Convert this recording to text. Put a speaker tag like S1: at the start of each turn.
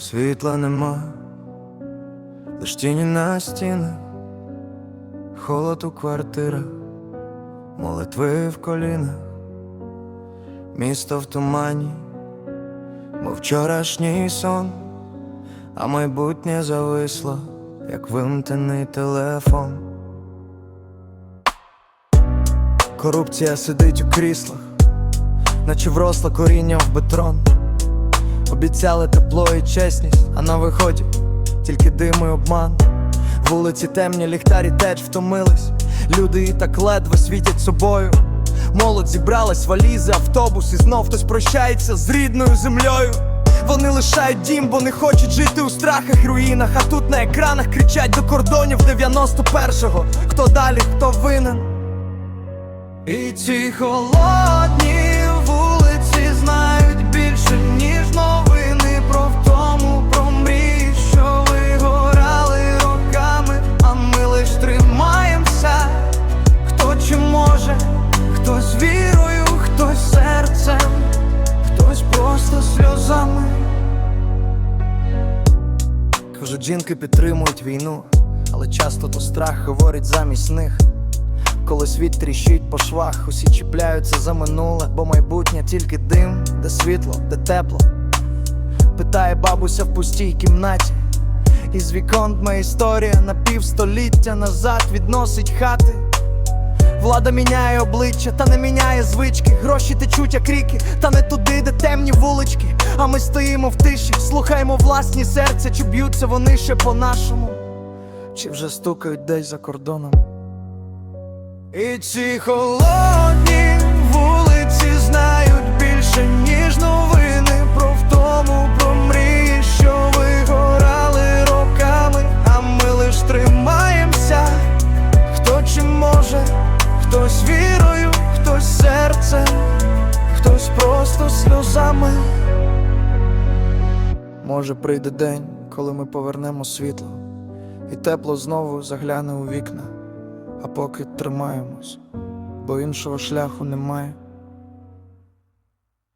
S1: Світла нема, лиш тіні на стінах, холод у квартирах, молитви в колінах, місто в тумані, мов вчорашній сон, а майбутнє зависло, як вимкнений телефон. Корупція сидить у кріслах, наче вросла коріння в бетрон. Обіцяли тепло і чесність, а на виході тільки дим і обман. Вулиці темні, ліхтарі теж втомились. Люди і так ледве світять собою. Молодь зібралась, валізи, автобус, і знов хтось прощається з рідною землею. Вони лишають дім, бо не хочуть жити у страхах руїнах. А тут на екранах кричать до кордонів 91-го. Хто далі, хто винен? І ці холодні Жінки підтримують війну, але часто то страх говорить замість них. Коли світ тріщить по швах, усі чіпляються за минуле, бо майбутнє тільки дим, де світло, де тепло. Питає бабуся в пустій кімнаті. Із вікон дме історія на півстоліття назад відносить хати. Влада міняє обличчя, та не міняє звички. Гроші течуть, як ріки, та не туди, де темні вулички. А ми стоїмо в тиші, слухаємо власні серця, чи б'ються вони ще по-нашому, чи вже стукають десь за кордоном. І ці холодні вулиці знають більше, ніж новини про втому, про мрії, що вигорали роками, а ми лиш тримаємося, хто чим може, хтось вірою, хтось серцем, хтось просто сльозами. Може, прийде день, коли ми повернемо світло, і тепло знову загляне у вікна. А поки тримаємось, бо іншого шляху немає.